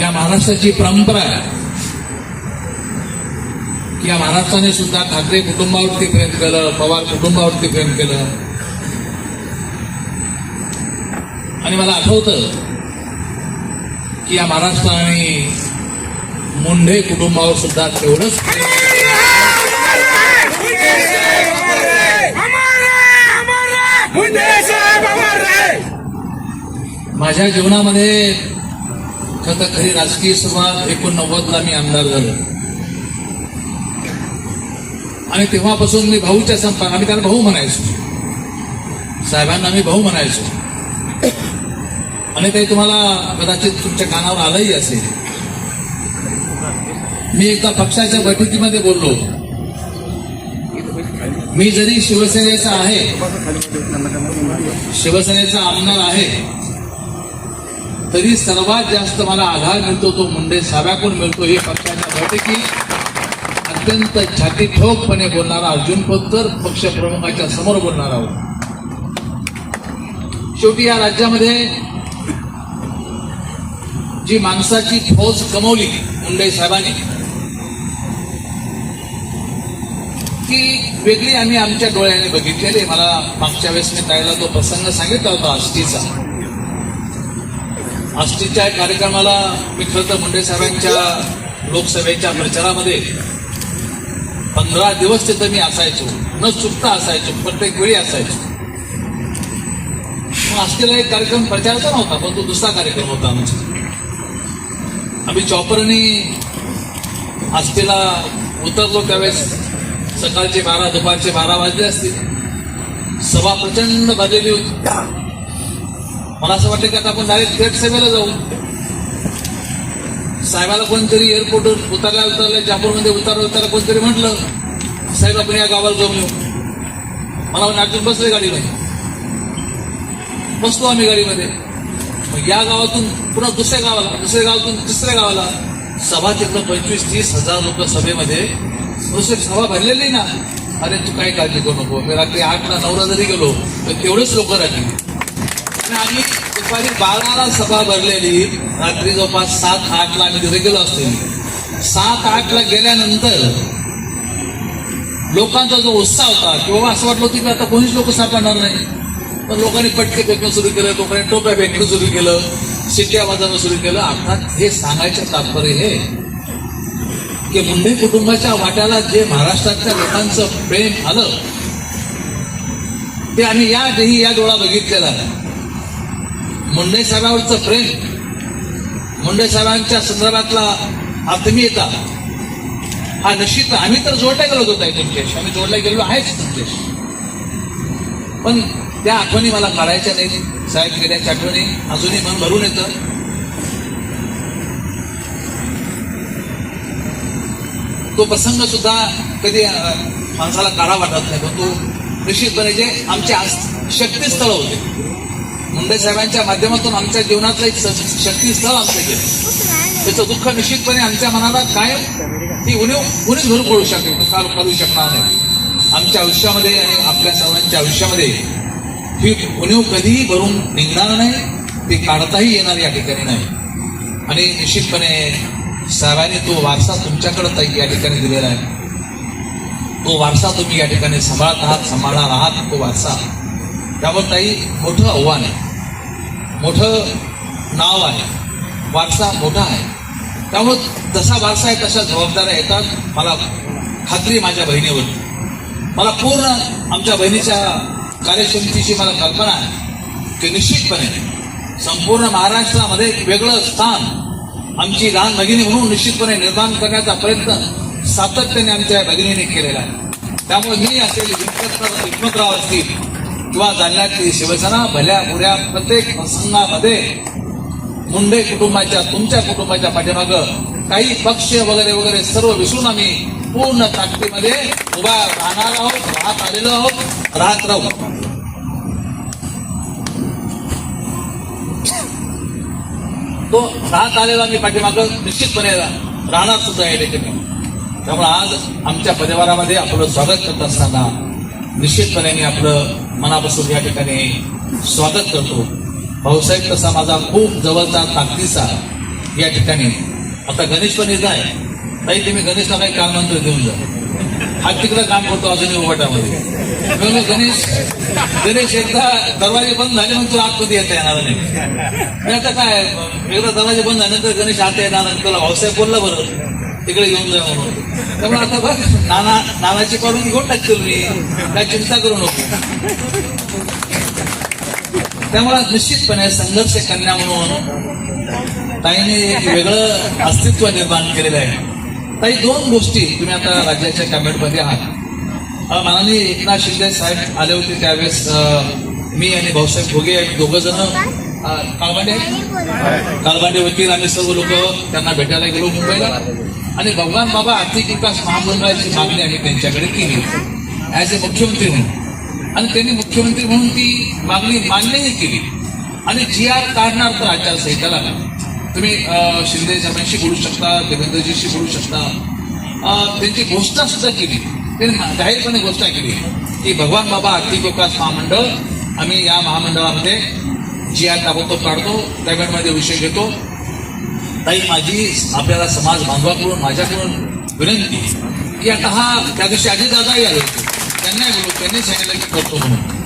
या महाराष्ट्राची परंपरा आहे की या महाराष्ट्राने सुद्धा ठाकरे कुटुंबावरती प्रेम केलं पवार कुटुंबावरती प्रेम केलं आणि मला आठवतं की या महाराष्ट्राने मुंढे कुटुंबावर सुद्धा तेवढंच माझ्या जीवनामध्ये खरं तर खरी राजकीय सुरुवात एकोणनव्वदला मी आमदार झालो. आणि तेव्हापासून मी भाऊच्या संपर्क आम्ही त्याला भाऊ म्हणायचो. साहेबांना मी भाऊ म्हणायचो. आणि ते तुम्हाला कदाचित तुमच्या कानावर आलंही असेल. मी एकदा पक्षाच्या बैठकीमध्ये बोललो. मी जरी शिवसेनेचा आहे शिवसेनेचा आमदार आहे तरी सर्वात जास्त मला आधार मिळतो तो मुंडे साहेबाकडून मिळतो. हे पक्षाच्या बैठकी अत्यंत छाती ठोकपणे बोलणारा अर्जुन पत्तर पक्ष प्रमुखाच्या समोर बोलणार आहोत शेवटी या राज्यामध्ये जी माणसाची फौज कमवली मुंडे साहेबांनी ती वेगळी आम्ही आमच्या डोळ्याने बघितलेली. मला मागच्या वेळेस मी त्याला तो प्रसंग सांगितला होता आष्टीचा आष्टीच्या कार्यक्रमाला मी खरं तर मुंडे साहेबांच्या लोकसभेच्या प्रचारामध्ये पंधरा दिवस तिथं मी असायचो. न चुकता असायचो प्रत्येक वेळी असायचो. आष्टीला एक कार्यक्रम प्रचाराचा नव्हता पण तो दुसरा कार्यक्रम होता आमचा. आम्ही चॉपरनी आष्टीला उतरलो त्यावेळेस सकाळचे बारा दुपारचे बारा वाजले असतील. सभा प्रचंड भरलेली होती. मला असं वाटतं की आता आपण डायरेक्ट थेट सेवेला जाऊ. साहेबाला कोणतरी एअरपोर्टवर उतरल्या उतरल्या जापूरमध्ये उतरलं उतरलं कोणतरी म्हटलं साहेब आपण या गावाला जाऊन येऊ. मला म्हणे बसले गाडीमध्ये बसतो आम्ही गाडीमध्ये. मग या गावातून पुन्हा दुसऱ्या गावाला दुसऱ्या गावातून तिसऱ्या गावाला सभा तिथं पंचवीस तीस हजार लोक सभेमध्ये. दुसरी सभा भरलेली ना. अरे तू काही काळजी करू नको. मी रात्री आठला नऊला जरी गेलो तर तेवढेच लोक राहतील आम्ही दुपारी बाराला सभा भरलेली. रात्री जवळपास सात आठला आम्ही तिथे गेलो असतो. सात आठला गेल्यानंतर लोकांचा जो उत्साह होता किंवा असं वाटलं होतं की आता कोणीच लोक सापडणार नाही. पण लोकांनी पटके फेकणं सुरू केलं लोकांनी टोप्या फेकणं सुरू केलं शिट्ट्या वाजवणं सुरू केलं. अर्थात हे सांगायचं तात्पर्य हे की मुंडे कुटुंबाच्या वाट्याला जे महाराष्ट्रातल्या लोकांचं प्रेम आलं ते आम्ही या देही या डोळा बघितलेला आहे मुंडे साहेबांवरचं प्रेम मुंडे साहेबांच्या संदर्भातला आत्मीयता हा निश्चित आम्ही तर जोडल्या गेलो होतो त्यांच्याशी तुमच्याशी आम्ही जोडल्या गेलो आहेच तुमच्याशी पण त्या आठवणी मला काढायच्या नाहीत. साहेब गेल्याच्या आठवणी अजूनही मन भरून येतं. तो प्रसंग सुद्धा कधी माणसाला काढा वाटत नाही पण तो निश्चितपणे जे आमचे आस- शक्तीस्थळ होते. मुंडे साहेबांच्या माध्यमातून आमच्या जीवनातलं एक शक्तीस्थळ आमचं गेलं त्याचं दुःख निश्चितपणे आमच्या मनाला कायम ती उणीव कुणीच भरू पडू शकेल काल करू शकणार नाही. आमच्या आयुष्यामध्ये आणि आपल्या सर्वांच्या आयुष्यामध्ये ही उणीव कधीही भरून निघणार नाही ती काढताही येणार या ठिकाणी नाही. आणि निश्चितपणे साहेबांनी तो वारसा तुमच्याकडे ताई या ठिकाणी दिलेला आहे. तो वारसा तुम्ही या ठिकाणी सांभाळत आहात सांभाळणार आहात तो वारसा त्यावर ताई मोठं आव्हान आहे. मोठं नाव आहे. वारसा मोठा आहे. त्यामुळं जसा वारसा आहे तशा जबाबदाऱ्या येतात. मला खात्री माझ्या बहिणीवर. मला पूर्ण आमच्या बहिणीच्या कार्यक्षमतेची मला कल्पना आहे. की निश्चितपणे संपूर्ण महाराष्ट्रामध्ये एक वेगळं स्थान आमची लहान भगिनी म्हणून निश्चितपणे निर्माण करण्याचा प्रयत्न सातत्याने आमच्या भगिनीने केलेला आहे. त्यामुळे मी असेल हिकमतराव हिकमतराव असतील. किंवा जालन्यातली शिवसेना भल्या बुऱ्या प्रत्येक प्रसंगामध्ये मुंडे कुटुंबाच्या तुमच्या कुटुंबाच्या पाठीमागं काही पक्ष वगैरे वगैरे सर्व विसरून आम्ही पूर्ण ताकदीमध्ये उभा राहणार आहोत राहत आलेलो आहोत राहत राहू. तो राहत आलेला मी पाठीमागं निश्चितपणे राहणार सुद्धा या ठिकाणी त्यामुळे आज आमच्या परिवारामध्ये आपलं स्वागत करत असताना निश्चितपणे मी आपलं मनापासून या ठिकाणी स्वागत करतो. भाऊसाहेब तसा माझा खूप जवळचा ताकदीचा या ठिकाणी. आता गणेश पण येत आहे. ताई तुम्ही गणेशला काही काम नंतर घेऊन जा. हा तिकडं काम करतो अजूनही उभाटामध्ये. गणेश गणेश एकदा दरवाजे बंद झाले म्हणून तुला आतमध्ये येता येणार नाही. मी आता काय एकदा दरवाजे बंद झाल्यानंतर गणेश आता येणार तुला भाऊसाहेब बोलला बरं. तिकडे घेऊन जा म्हणून त्यामुळे आता बघ नाना नानाची काढून घेऊन टाकतील मी. काय चिंता करू नको. त्यामुळे निश्चितपणे संघर्ष कन्या म्हणून ताईने एक वेगळं अस्तित्व निर्माण केलेलं आहे. ताई दोन गोष्टी तुम्ही आता राज्याच्या कॅबिनेटमध्ये आहात. माननीय एकनाथ शिंदे साहेब आले होते त्यावेळेस मी आणि भाऊसाहेब भोगे दोघ जण काळबांडे काळबांडे वकील आम्ही सर्व लोक त्यांना भेटायला गेलो मुंबईला. आणि भगवान बाबा आर्थिक विकास महामंडळाची मागणी आम्ही त्यांच्याकडे केली ॲज अ मुख्यमंत्री म्हणून. आणि त्यांनी मुख्यमंत्री म्हणून ती मागणी मान्यही केली. आणि जी आर काढणार तर आचारसंहिता लागला. तुम्ही शिंदे साहेबांशी बोलू शकता देवेंद्रजीशी बोलू शकता. त्यांची घोषणा सुद्धा केली. त्यांनी जाहीरपणे घोषणा केली. की भगवान बाबा आर्थिक विकास महामंडळ आम्ही या महामंडळामध्ये जी आर ताबडतोब काढतो कॅबिनेटमध्ये विषय घेतो. ताई माझी आपल्याला समाज बांधवाकडून माझ्याकडून विनंती की आता हा त्या दिवशी अजित दादाही आले होते. त्यांनाही बोलू त्यांनी सांगितलं की करतो म्हणून.